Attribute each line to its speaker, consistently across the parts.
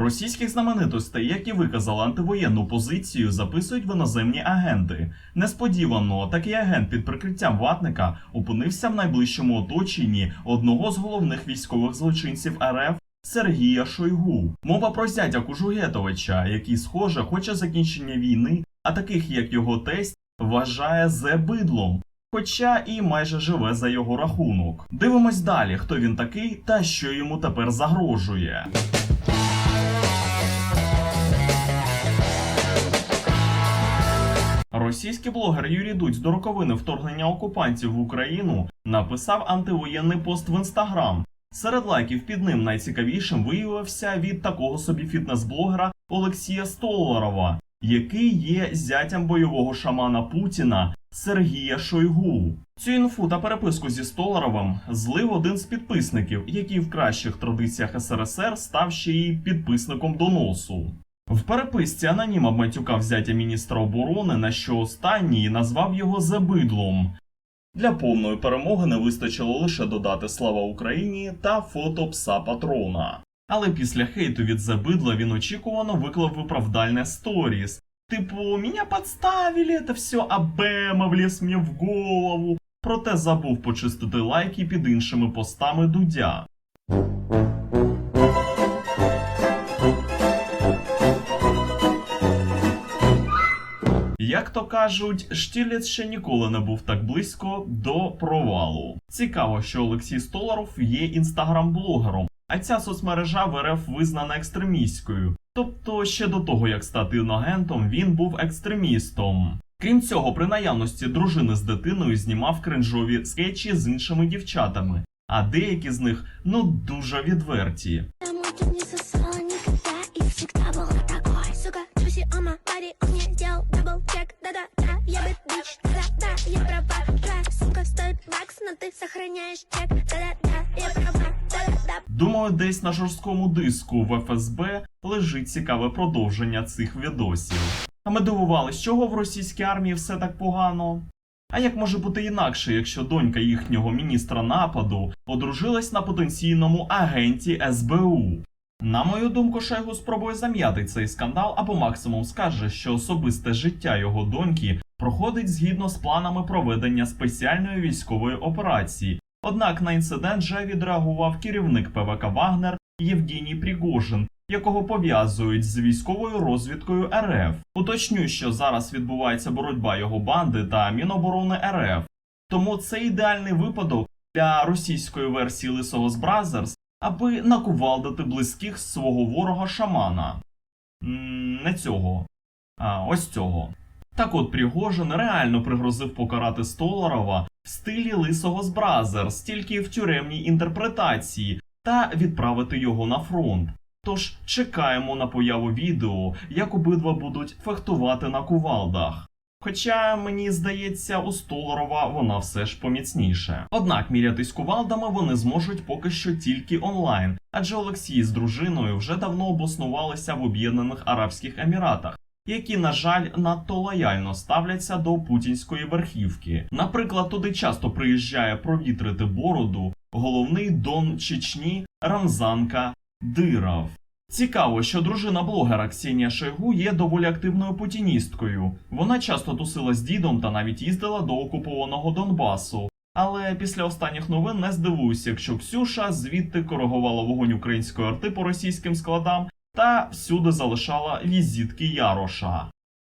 Speaker 1: Російських знаменитостей, які виказали антивоєнну позицію, записують в іноземні агенти. Несподівано такий агент під прикриттям ватника опинився в найближчому оточенні одного з головних військових злочинців РФ Сергія Шойгу. Мова про зятя Кужугетовича, який, схоже, хоче закінчення війни, а таких як його тесть вважає зе бидлом. Хоча і майже живе за його рахунок. Дивимось далі, хто він такий та що йому тепер загрожує. Російський блогер Юрій Дудь до роковини вторгнення окупантів в Україну написав антивоєнний пост в інстаграм. Серед лайків під ним найцікавішим виявився від такого собі фітнес-блогера Олексія Столарова, який є зятям бойового шамана Путіна Сергія Шойгу. Цю інфу та переписку зі Столаровим злив один з підписників, який в кращих традиціях СРСР став ще й підписником доносу. В переписці анонім обматюкав зятя міністра оборони, на що останній назвав його забидлом. Для повної перемоги не вистачило лише додати слава Україні та фото пса патрона. Але після хейту від забидла він очікувано виклав виправдальне сторіс. Типу, меня подставили, это все Абема вліз мені в голову. Проте забув почистити лайки під іншими постами Дудя. Як то кажуть, Штірліц ще ніколи не був так близько до провалу. Цікаво, що Олексій Столаров є інстаграм-блогером, а ця соцмережа в РФ визнана екстремістською. Тобто, ще до того як стати іногентом, він був екстремістом. Крім цього, при наявності дружини з дитиною знімав кринжові скетчі з іншими дівчатами, а деякі з них ну дуже відверті.
Speaker 2: Ты сохраняешь чек
Speaker 1: Думаю, десь на жорсткому диску в ФСБ лежить цікаве продовження цих відосів. А ми дивувались, чого в російській армії все так погано. А як може бути інакше, якщо донька їхнього міністра нападу одружилась на потенційному агенті СБУ? На мою думку, Шойгу спробує зам'яти цей скандал або максимум скаже, що особисте життя його доньки проходить згідно з планами проведення спеціальної військової операції. Однак на інцидент вже відреагував керівник ПВК Вагнер Євгеній Пригожин, якого пов'язують з військовою розвідкою РФ. Уточню, що зараз відбувається боротьба його банди та Міноборони РФ. Тому це ідеальний випадок для російської версії Лисого з Бразерс, аби накувалдити близьких свого ворога шамана. Не цього, а ось цього. Так от Пригожин реально пригрозив покарати Столарова в стилі Лисого з Бразерс, тільки в тюремній інтерпретації, та відправити його на фронт. Тож чекаємо на появу відео, як обидва будуть фехтувати на кувалдах. Хоча мені здається, у Столарова вона все ж поміцніше. Однак мірятись кувалдами вони зможуть поки що тільки онлайн, адже Олексій з дружиною вже давно обоснувалися в Об'єднаних Арабських Еміратах, які, на жаль, надто лояльно ставляться до путінської верхівки. Наприклад, туди часто приїжджає провітрити бороду головний дон Чечні Рамзанка Дирав. Цікаво, що дружина блогера Ксенія Шойгу є доволі активною путіністкою. Вона часто тусила з дідом та навіть їздила до окупованого Донбасу. Але після останніх новин не здивуюся, якщо Ксюша звідти коригувала вогонь української арти по російським складам та всюди залишала візитки Яроша.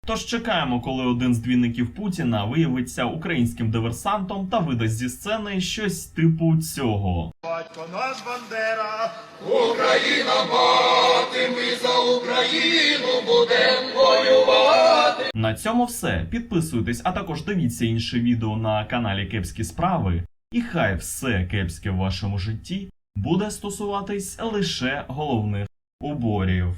Speaker 1: Тож чекаємо, коли один з двійників Путіна виявиться українським диверсантом та видасть зі сцени щось типу цього.
Speaker 3: Батько наш Бандера,
Speaker 4: Україна мати, ми за Україну будем воювати.
Speaker 1: На цьому все. Підписуйтесь, а також дивіться інші відео на каналі Кепські Справи. І хай все кепське в вашому житті буде стосуватись лише головних o oborev